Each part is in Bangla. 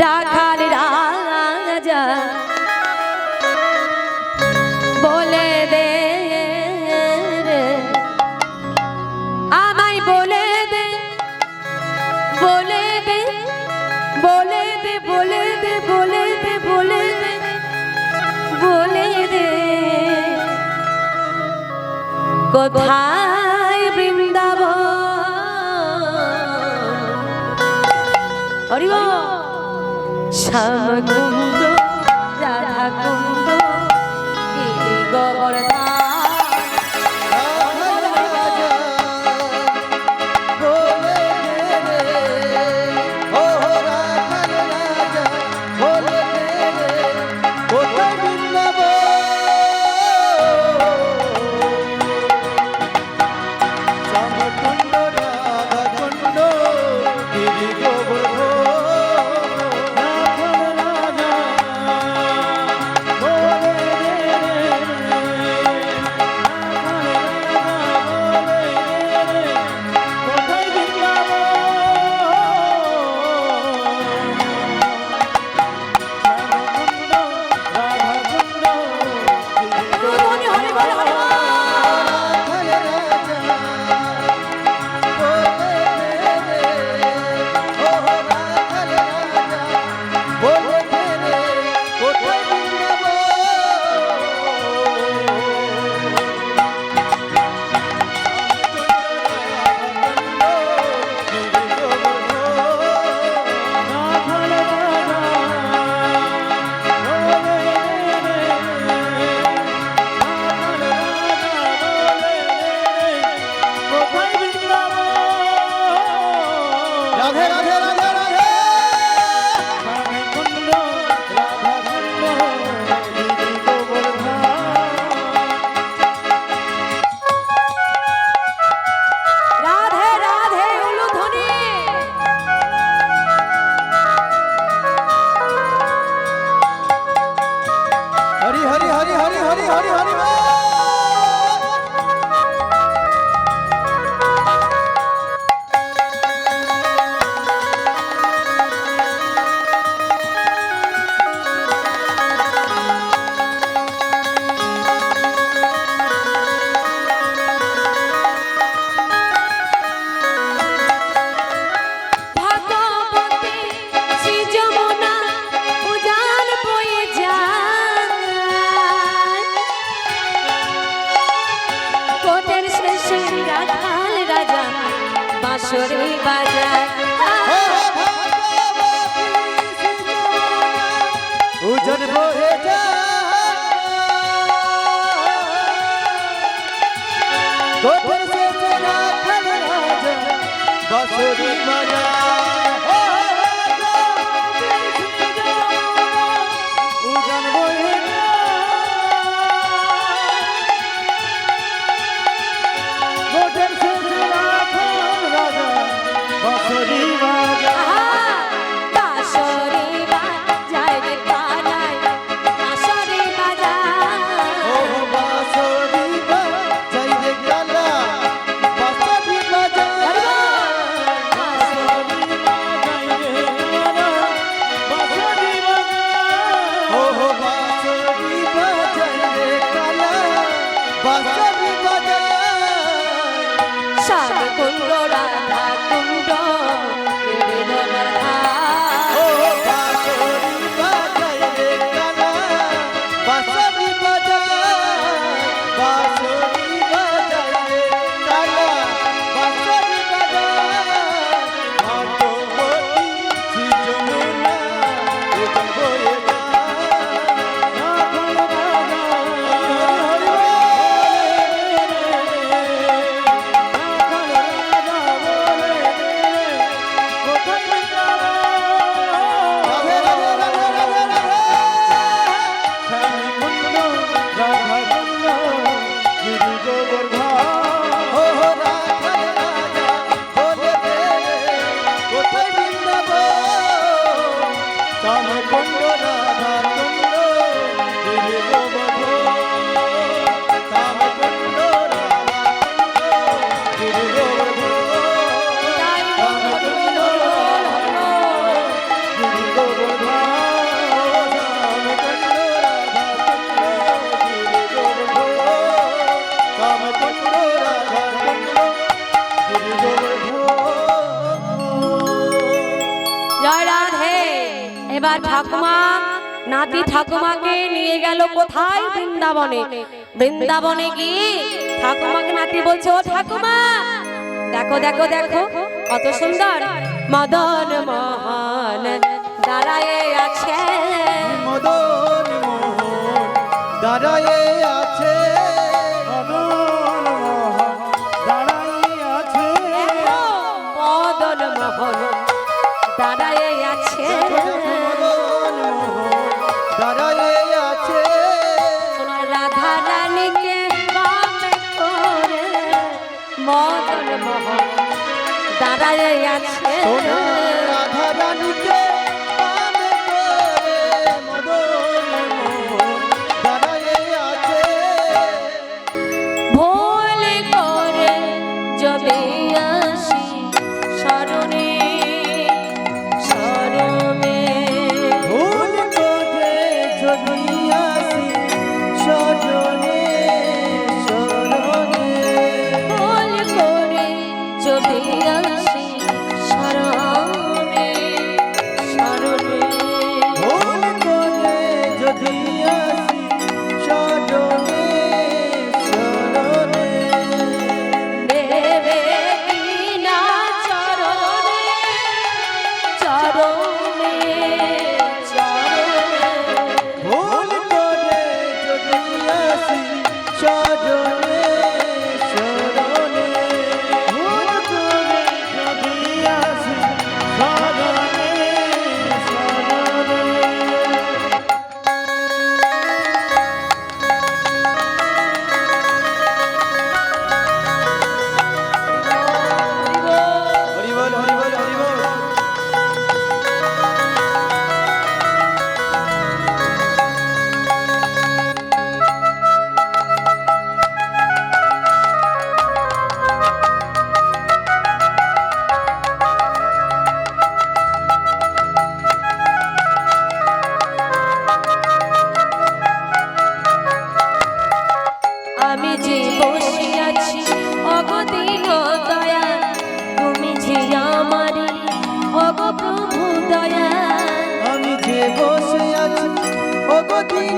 ডাকার বলে দে বলে দে বলে বলে দে বলে দে বলে বলে দে। কোথায় থাকুন জন্ম হে তোর সে রাখল রাজা বসরি মানা কোথায় বৃন্দাবনে? বৃন্দাবনে কি ঠাকুমাকে নাতি বলছে, ও ঠাকুমা, দেখো দেখো দেখো, কত সুন্দর। মদন মোহন দাঁড়ায় আছে। মদন মোহন দাঁড়ায় সোনা রাধা রানীকে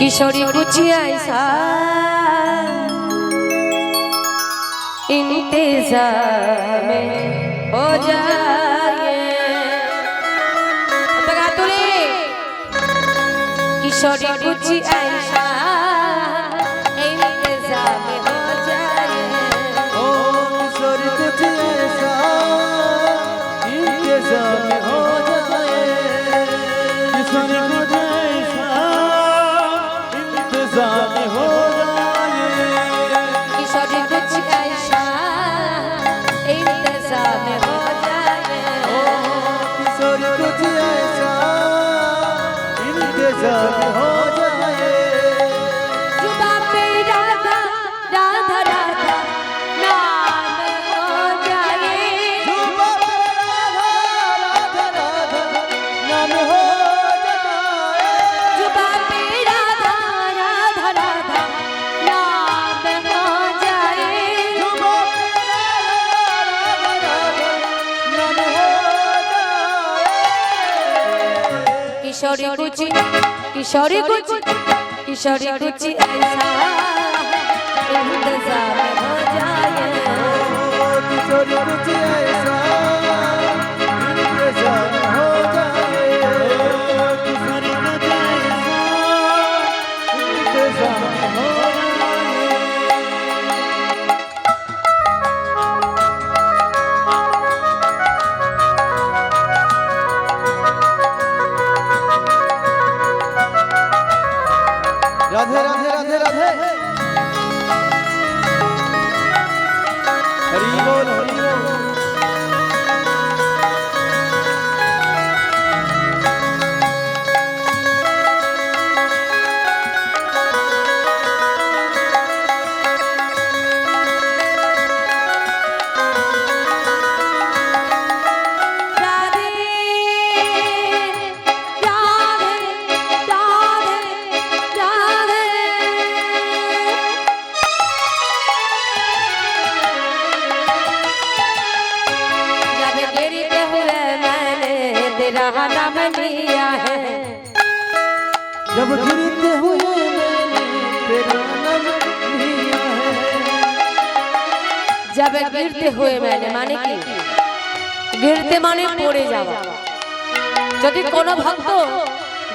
কিশোরী কুচিয়াই ইন্তেজামে ও যায় কিশোরী কুচিয়াই 谢。जाए किशोरी कुछ किशोरी कुछ किशोरी कुछ ऐसा इंतजार हो जाए किशोर कुछ ऐसा राधे राधे राधे राधे। हरि बोल हरि बोल। तेरा नाम लिया है जब गिरते हुए मैंने तेरा नाम लिया है जब गिरते हुए मैंने মানে কি গিরতে মানে পড়ে যাওয়া যদি কোনো ভক্ত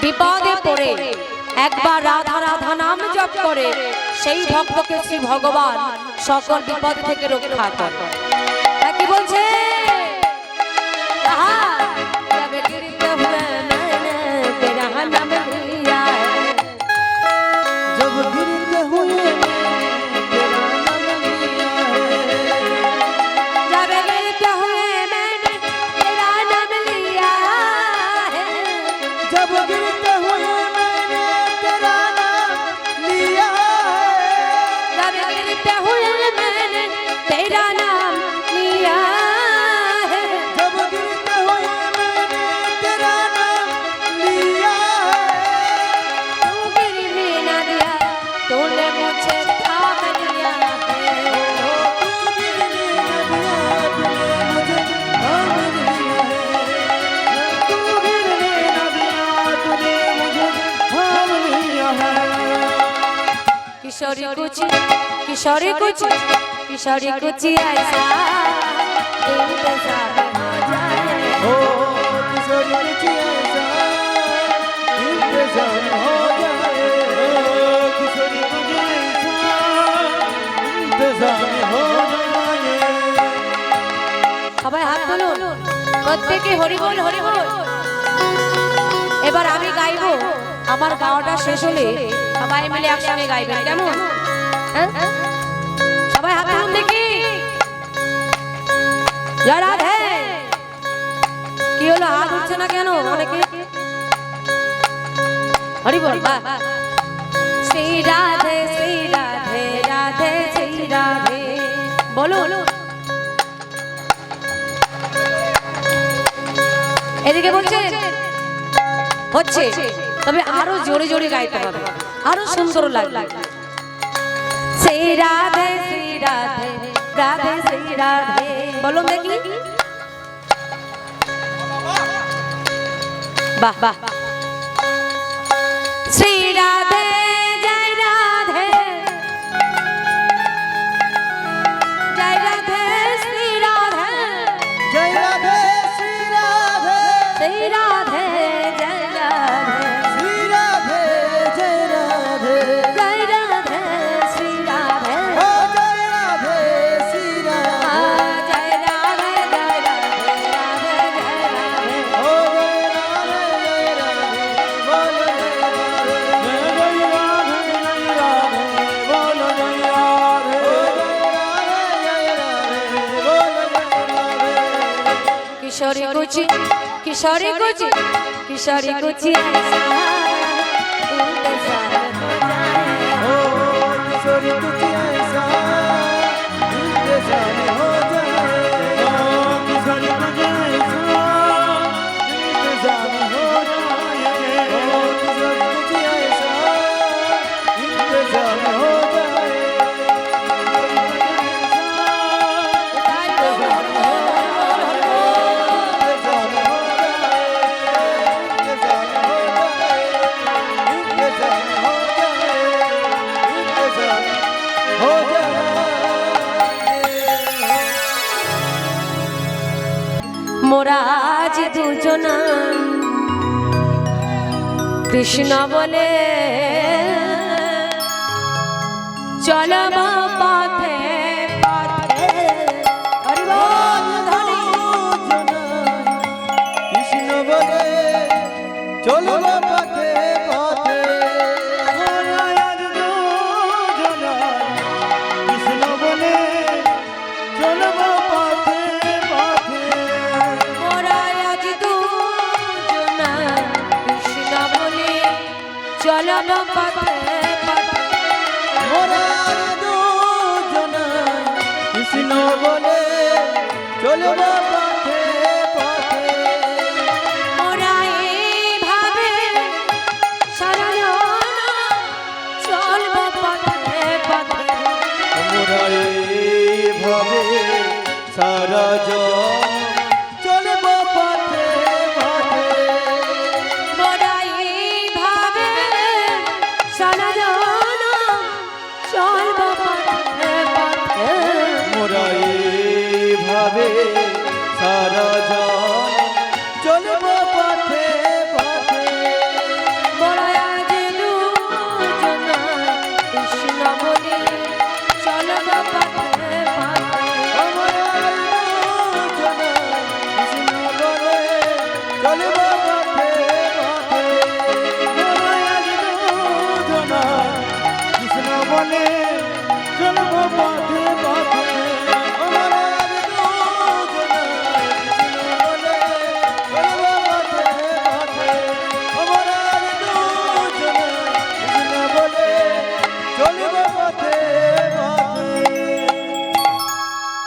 বিপদে পড়ে একবার রাধা রাধা নাম জপ করে সেই ভক্তকে শ্রী ভগবান সকল বিপদ থেকে রক্ষা করে किशोरी कुछ किशोरी कुछ ऐसा इंतजार हो जाए ओ किशोर कुछ ऐसा इंतजाम हो जाए ओ किशोर कुछ ऐसा इंतजाम हो जाए সবাই হাত তুলুন প্রত্যেকে হরি বল হরি বল এবার আমি গাইবো আমার গাওয়াটা শেষ হলে সবাই মিলে একসঙ্গে গাইবেন কেমন হ্যাঁ? দেখি। জয় রাধে। কি হলো, হাত উঠছে না কেন? অনেকে হরি বল। শ্রী রাধে শ্রী রাধে রাধে, শ্রী রাধে। বলুন। এদিকে বলছেন হচ্ছে। তবে আরও জোরে জোরে গাইতে হবে। আরও সুন্দর লাগবে। শ্রী রাধে, শ্রী রাধে রাধে শ্রী রাধে। বলো দেখি। বাহ বাহ। শ্রী রাধে কিশোরী কুচি কিশোরী কুচি আইসা কৃষ্ণ বলে চলব পথে